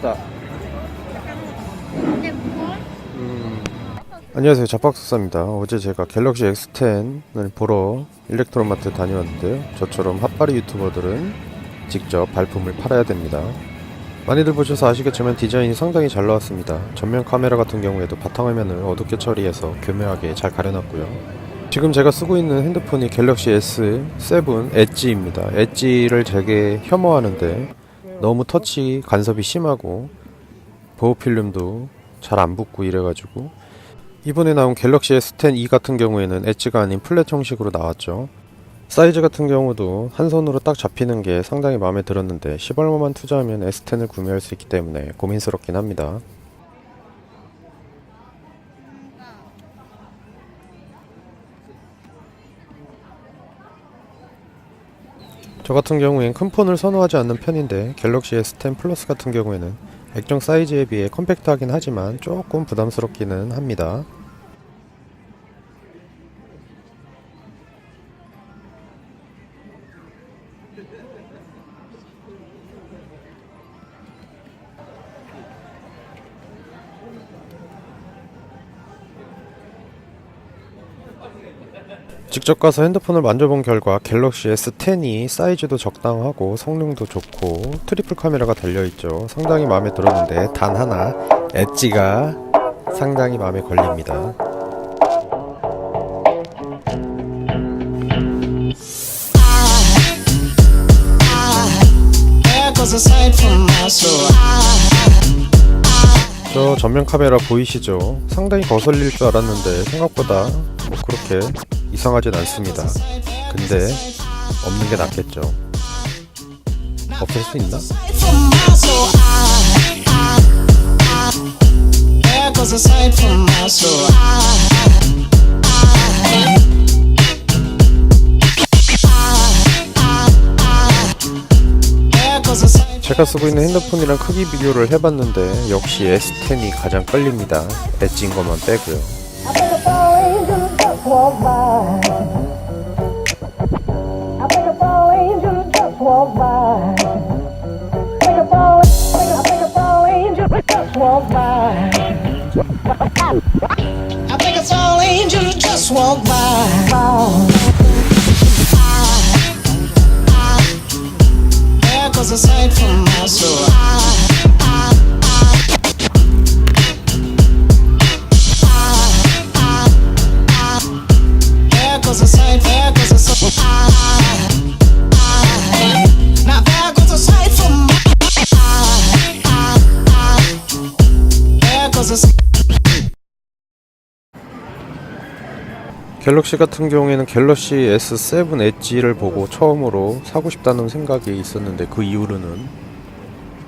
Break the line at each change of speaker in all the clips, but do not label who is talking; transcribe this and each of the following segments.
여기 있다.
근데 뭐?
음. 안녕하세요. 잡박수사입니다. 어제 제가 갤럭시 X10을 보러 일렉트로마트 다녀왔는데요. 저처럼 핫바리 유튜버들은 직접 발품을 팔아야 됩니다. 많이들 보셔서 아시겠지만 디자인이 상당히 잘 나왔습니다. 전면 카메라 같은 경우에도 바탕화면을 어둡게 처리해서 교묘하게 잘 가려놨고요. 지금 제가 쓰고 있는 핸드폰이 갤럭시 S7 엣지입니다. 엣지를 되게 혐오하는데 너무 터치 간섭이 심하고 보호 필름도 잘 안 붙고 이래가지고 이번에 나온 갤럭시 S10 e 같은 경우에는 엣지가 아닌 플랫 형식으로 나왔죠. 사이즈 같은 경우도 한 손으로 딱 잡히는 게 상당히 마음에 들었는데 10얼마만 투자하면 S10을 구매할 수 있기 때문에 고민스럽긴 합니다. 저 같은 경우엔 큰 폰을 선호하지 않는 편인데 갤럭시 S10 플러스 같은 경우에는 액정 사이즈에 비해 컴팩트하긴 하지만 조금 부담스럽기는 합니다. 직접 가서 핸드폰을 만져본 결과 갤럭시 S10이 사이즈도 적당하고 성능도 좋고 트리플 카메라가 달려있죠. 상당히 마음에 들었는데 단 하나 엣지가 상당히 마음에 걸립니다.
there goes
저 전면 카메라 보이시죠? 상당히 거슬릴 줄 알았는데 생각보다 뭐 그렇게 이상하진 않습니다. 근데 없는 게 낫겠죠. 없앨 수 있나?
I,
제가 쓰고 있는 핸드폰이랑 크기 비교를 해봤는데 역시 S10이 가장 끌립니다. 엣지인 것만 빼고요.
I think. I think a falling angel just walked
is aside from my soul. I
갤럭시 같은 경우에는 갤럭시 S7 엣지를 보고 처음으로 사고 싶다는 생각이 있었는데 그 이후로는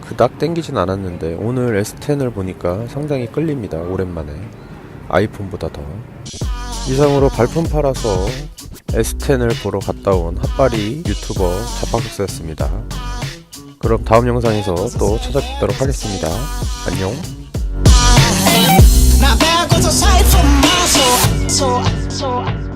그닥 땡기진 않았는데 오늘 S10을 보니까 상당히 끌립니다. 오랜만에 아이폰보다 더 이상으로 발품 팔아서 S10을 보러 갔다 온 핫바리 유튜버 자팍숙스였습니다. 그럼 다음 영상에서 또 찾아뵙도록 하겠습니다. 안녕. I got a sight for my soul. So, so, so.